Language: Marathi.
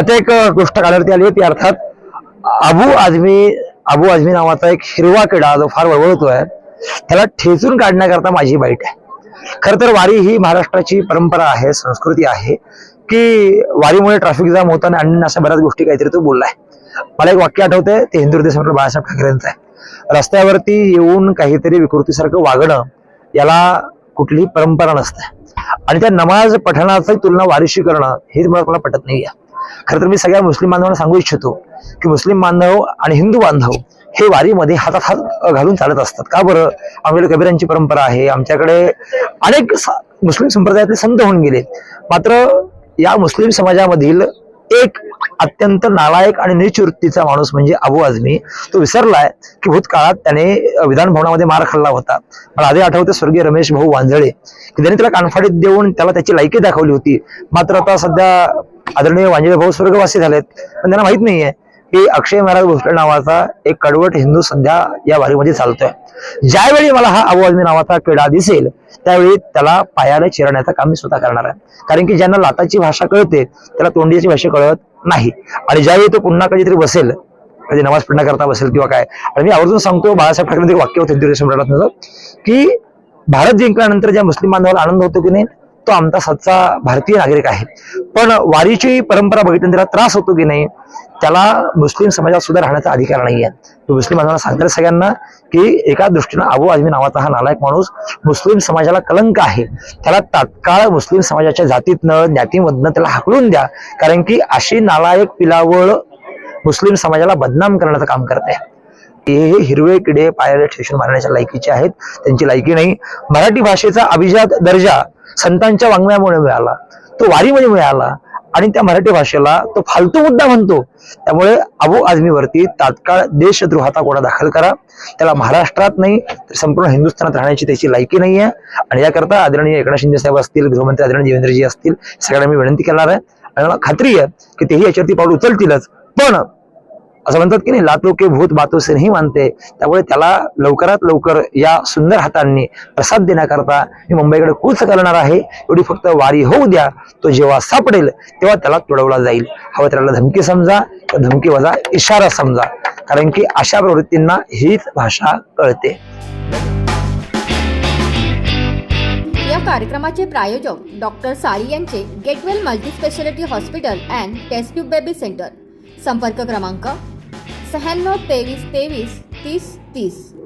आता एक गोष्ट काढावरती आली ती अर्थात अबू आझमी अबू आझमी नावाचा एक हिरवा किडा जो फार वळवळतोय त्याला ठेचून काढण्याकरता माझी बाईट आहे. खर तर वारी ही महाराष्ट्राची परंपरा आहे संस्कृती आहे की वारीमुळे ट्रॅफिक जाम होतं आणि अशा बऱ्याच गोष्टी काहीतरी तो बोललाय. मला एक वाक्य आठवतंय ते हिंदू देश बाळासाहेब ठाकरेंचं आहे. रस्त्यावरती येऊन काहीतरी विकृतीसारखं वागणं याला कुठलीही परंपरा नसते. आणि त्या नमाज पठणाची तुलना वारीशी करणं हे मला मला पटत नाही आहे खरं तर मी सगळ्या मुस्लिम बांधवांना सांगू इच्छितो की मुस्लिम बांधव आणि हिंदू बांधव हे वारीमध्ये हातात हात घालून चालत असतात. का बरं? आमच्याकडे कबीरांची परंपरा आहे. आमच्याकडे अनेक मुस्लिम संप्रदायातले संत होऊन गेले मात्र या मुस्लिम समाजामधील एक अत्यंत नालायक आणि निचवृत्तीचा माणूस म्हणजे अबू आझमी तो विसरलाय की भूतकाळात त्याने विधान भवनामध्ये मार खाल्ला होता. मला आधी आठवते स्वर्गीय रमेश भाऊ वांजळे की त्याने त्याला कानफाडीत देऊन त्याला त्याची लायकी दाखवली होती. मात्र आता सध्या आदरणीय वांजे भाऊ स्वर्गवासी झालेत. पण त्यांना माहीत नाहीये की अक्षय महाराज भोसले नावाचा एक कडवट हिंदू सध्या या वारीमध्ये चालतोय. ज्यावेळी मला हा अबू नावाचा किडा दिसेल त्यावेळी त्याला पायाला चिरण्याचं काम मी स्वतः करणार आहे. कारण की ज्यांना लाताची भाषा कळते त्याला तोंडीची भाषा कळत नाही. आणि ज्यावेळी तो पुन्हा कधीतरी बसेल कधी नमाज पडण्याकरता बसेल किंवा काय आणि मी आवर्जून सांगतो बाळासाहेब ठाकरे एक वाक्य होते हिंदू की भारत जिंकल्यानंतर ज्या मुस्लिम बांधवाला आनंद होतो की नाही तो आमचा सच्चा भारतीय नागरिक आहे. पण वारीची परंपरा बघितली त्याला त्रास होतो की नाही त्याला मुस्लिम समाजात सुद्धा राहण्याचा अधिकार नाही आहे तो मुस्लिम बांधवांना सांगतात सगळ्यांना की एका दृष्टीनं अबू आझमी नावाचा हा नालायक माणूस मुस्लिम समाजाला कलंक आहे. त्याला तात्काळ मुस्लिम समाजाच्या जातीतनं ज्ञातीमधनं त्याला हाकलून द्या. कारण की अशी नालायक पिलावळ मुस्लिम समाजाला बदनाम करण्याचं काम करते हे हिरवे किडे पायाला ठेचून मारण्याच्या लायकीचे आहेत. त्यांची लायकी नाही. मराठी भाषेचा अभिजात दर्जा संतांच्या वाङ्मयामुळे मिळाला तो वारीमध्ये मिळाला आणि त्या मराठी भाषेला तो फालतू मुद्दा म्हणतो. त्यामुळे अबू आझमीवरती तात्काळ देशद्रोहाचा कोणा दाखल करा. त्याला महाराष्ट्रात नाही तर संपूर्ण हिंदुस्थानात राहण्याची त्याची लायकी नाही आहे आणि याकरता आदरणीय एकनाथ शिंदे साहेब असतील गृहमंत्री आदरणीय देवेंद्रजी असतील सगळ्यांना मी विनंती करणार आहे. आणि मला खात्री आहे की तेही याच्यावरती पाऊल उचलतीलच. पण असं म्हणतात की नाही लातो के भूत बातो से नाही मानते. त्यामुळे त्याला लवकरात लवकर या सुंदर हातांनी प्रसाद देण्याकरता मी मुंबईकडे कूच करणार आहे. एवढी फक्त वारी होऊ द्या. तो जेव्हा सापडेल तेव्हा त्याला तुडवला जाईल. हवं त्याला धमकी समजा किंवा धमकी वजा इशारा समजा. कारण की अशा प्रवृत्तींना हीच भाषा कळते. या कार्यक्रमाचे प्रायोजक डॉक्टर साळी यांचे get well multispeciality hospital and test tube baby centre. संपर्क क्रमांक शहाण्णव तेवीस तेवीस तीस तीस.